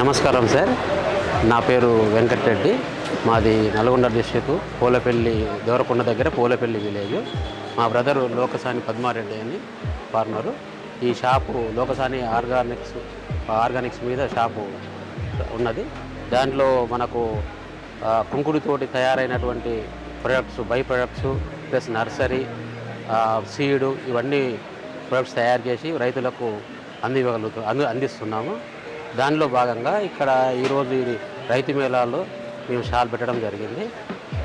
నమస్కారం సార్. నా పేరు వెంకటరెడ్డి మాది నల్గొండ డిస్టిక్ పూలపల్లి దేవరకొండ దగ్గర పూలపల్లి విలేజ్. మా బ్రదర్ లోకసాని పద్మారెడ్డి అని ఫార్మరు. ఈ షాపు లోకసాని ఆర్గానిక్స్ ఆర్గానిక్స్ మీద షాపు ఉన్నది. దాంట్లో మనకు కుంకుడితోటి కుంకుడుతోటి తయారైనటువంటి products by products plus nursery seed ఇవన్నీ ప్రొడక్ట్స్ తయారు చేసి రైతులకు అందివ్వగలుగుతూ అంది అందిస్తున్నాము. దానిలో భాగంగా ఇక్కడ ఈరోజు ఇది రైతు మేళాల్లో మేము షాల్ పెట్టడం జరిగింది.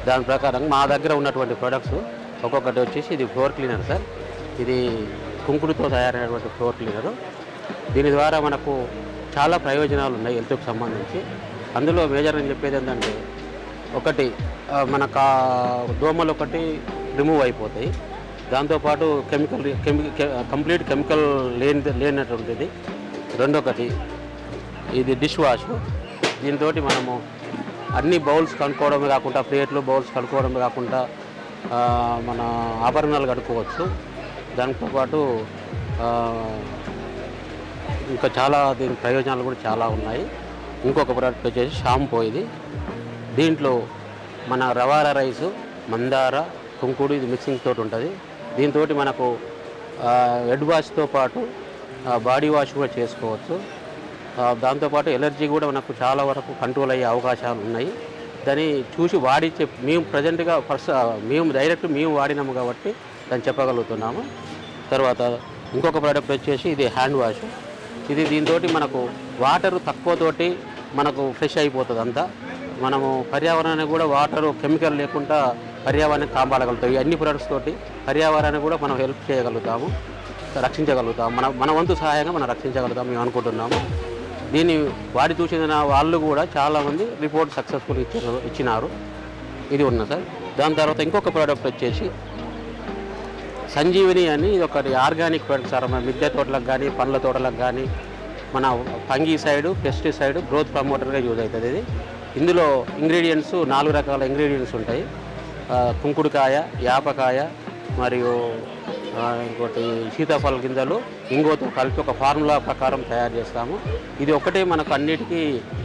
దాని ప్రకారం మా దగ్గర ఉన్నటువంటి ప్రొడక్ట్స్ ఒక్కొక్కటి వచ్చేసి ఇది ఫ్లోర్ క్లీనర్ సార్. ఇది కుంకుడుతో తయారైనటువంటి ఫ్లోర్ క్లీనరు దీని ద్వారా మనకు చాలా ప్రయోజనాలు ఉన్నాయి హెల్త్కి సంబంధించి. అందులో మేజర్ అని చెప్పేది ఏంటంటే ఒకటి మన కా దోమలు ఒకటి రిమూవ్ అయిపోతాయి. దాంతోపాటు కెమికల్ కెమి కంప్లీట్ కెమికల్ లేని లేనటువంటిది. రెండొకటి ఇది డిష్ వాష్. దీంతో మనము అన్ని బౌల్స్ కనుక్కోవడమే కాకుండా ప్లేట్లు బౌల్స్ కనుక్కోవడమే కాకుండా మన ఆభరణాలు కడుక్కోవచ్చు దానితో పాటు ఇంకా చాలా దీని ప్రయోజనాలు కూడా చాలా ఉన్నాయి. ఇంకొక ప్రోడక్ట్ వచ్చేసి షాంపూ ఇది. దీంట్లో మన రవార రైసు మందార కుంకుడు ఇది మిక్సింగ్ తోటి ఉంటుంది. దీంతో మనకు హెడ్ వాష్తో పాటు బాడీ వాష్ కూడా చేసుకోవచ్చు. దాంతోపాటు ఎలర్జీ కూడా మనకు చాలా వరకు కంట్రోల్ అయ్యే అవకాశాలు ఉన్నాయి. దాన్ని చూసి వాడి మేము ప్రజెంట్గా ఫస్ట్ మేము డైరెక్ట్ మేము వాడినాము కాబట్టి దాన్ని చెప్పగలుగుతున్నాము. తర్వాత ఇంకొక ప్రోడక్ట్ వచ్చేసి ఇది హ్యాండ్ వాష్. ఇది దీంతో మనకు వాటర్ తక్కువతోటి మనకు ఫ్రెష్ అయిపోతుంది అంతా. మనము పర్యావరణాన్ని కూడా వాటర్ కెమికల్ లేకుండా పర్యావరణాన్ని కాపాడగలుగుతాం. ఈ అన్ని ప్రొడక్ట్స్ తోటి పర్యావరణాన్ని కూడా మనం హెల్ప్ చేయగలుగుతాము రక్షించగలుగుతాం మన మన వంతు సహాయంగా మనం రక్షించగలుగుతాం మేము అనుకుంటున్నాము. దీన్ని వాడి చూసిన వాళ్ళు కూడా చాలామంది రిపోర్ట్ సక్సెస్ఫుల్ ఇచ్చారు ఇచ్చినారు. ఇది ఉన్న సార్. దాని తర్వాత ఇంకొక ప్రోడక్ట్ వచ్చేసి సంజీవిని అని ఇది ఒకటి ఆర్గానిక్ ప్రోడక్ట్ సార్. మన మిద్దె తోటలకు కానీ పండ్ల తోటలకు కానీ మన పంగి సైడ్ పెస్టిసైడ్ గ్రోత్ ప్రమోటర్గా యూజ్ అవుతుంది ఇది. ఇందులో ఇంగ్రీడియంట్స్ నాలుగు రకాల ఇంగ్రీడియంట్స్ ఉంటాయి. కుంకుడుకాయ యాపకాయ మరియు ఇంకోటి సీతాఫల గింజలు ఇంగోతో కలిపి ఒక ఫార్ములా ప్రకారం తయారు చేస్తాము. ఇది ఒకటే మనకు అన్నిటికీ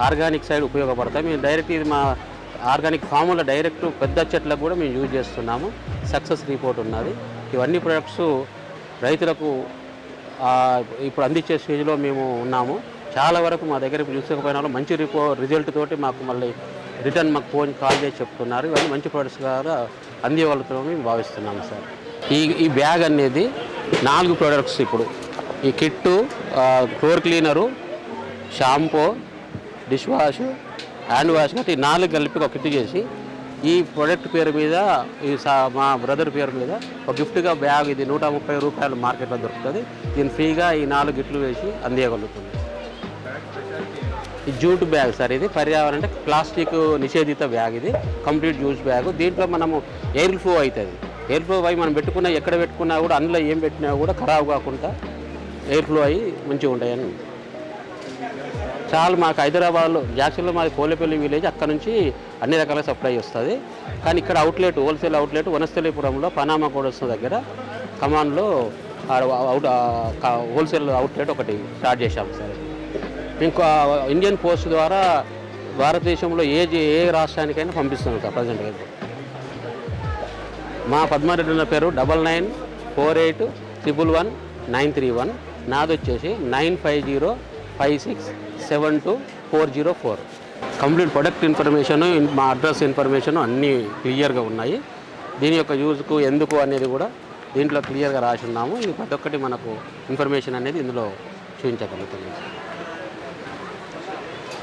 ఆర్గానిక్ సైడ్ ఉపయోగపడతాయి. మేము డైరెక్ట్ ఇది మా ఆర్గానిక్ ఫార్ములా డైరెక్ట్ పెద్ద చెట్లకు కూడా మేము యూజ్ చేస్తున్నాము. సక్సెస్ రిపోర్ట్ ఉన్నది. ఇవన్నీ ప్రొడక్ట్స్ రైతులకు ఇప్పుడు అందించే స్టేజ్లో మేము ఉన్నాము. చాలా వరకు మా దగ్గర ఇప్పుడు వాళ్ళు మంచి రిపో రిజల్ట్ తోటి మాకు మళ్ళీ రిటర్న్ మాకు ఫోన్ కాల్ చేసి చెప్తున్నారు. ఇవన్నీ మంచి ప్రొడక్ట్స్ కాదా అందివ్వగలుగుతామని మేము భావిస్తున్నాము సార్. ఈ ఈ బ్యాగ్ అనేది నాలుగు ప్రొడక్ట్స్ ఇప్పుడు. ఈ kit floor cleaner shampoo dish wash hand wash ఈ నాలుగు కలిపి ఒక కిట్ చేసి ఈ ప్రొడక్ట్ పేరు మీద ఈ సా మా బ్రదర్ పేరు మీద ఒక గిఫ్ట్గా బ్యాగ్ ఇది నూట ముప్పై రూపాయలు మార్కెట్లో దొరుకుతుంది. దీన్ని ఫ్రీగా ఈ నాలుగు గిట్లు వేసి అందియగలుగుతుంది జూట్ బ్యాగ్ సార్ ఇది. పర్యావరణ అంటే ప్లాస్టిక్ నిషేధిత బ్యాగ్ ఇది. Complete jute bag. దీంట్లో మనము ఎయిర్ ఫ్లో అవుతుంది. ఎయిర్ ఫ్లో అయ్యి మనం పెట్టుకున్న ఎక్కడ పెట్టుకున్నా కూడా అందులో ఏం పెట్టినా కూడా ఖరాబ్ కాకుండా ఎయిర్ ఫ్లో అయ్యి మంచిగా ఉంటాయని. చాలా మాకు హైదరాబాద్లో జాక్సన్లో మాది కోలేపల్లి విలేజ్. అక్కడ నుంచి అన్ని రకాల సప్లై వస్తుంది. కానీ ఇక్కడ అవుట్లెట్ హోల్సేల్ అవుట్లెట్ వనస్థలీపురంలో పనామా కోడస్ దగ్గర. కమాన్లో అవుట్ హోల్సేల్ అవుట్లెట్ ఒకటి స్టార్ట్ చేశాము సార్. ఇంకా ఇండియన్ పోస్ట్ ద్వారా భారతదేశంలో ఏ ఏ రాష్ట్రానికైనా పంపిస్తున్నాం సార్ ప్రజెంట్గా ఇప్పుడు మా పద్మారెడ్డి ఉన్న పేరు double nine four eight triple one nine three one. నాది వచ్చేసి nine five zero five six seven two four zero four. Complete product information మా అడ్రస్ ఇన్ఫర్మేషన్ అన్నీ క్లియర్గా ఉన్నాయి. దీని యొక్క యూజ్కు ఎందుకు అనేది కూడా దీంట్లో క్లియర్గా రాసి ఉన్నాము ఇది ప్రతి ఒక్కటి మనకు ఇన్ఫర్మేషన్ అనేది ఇందులో చూపించగలుగుతుంది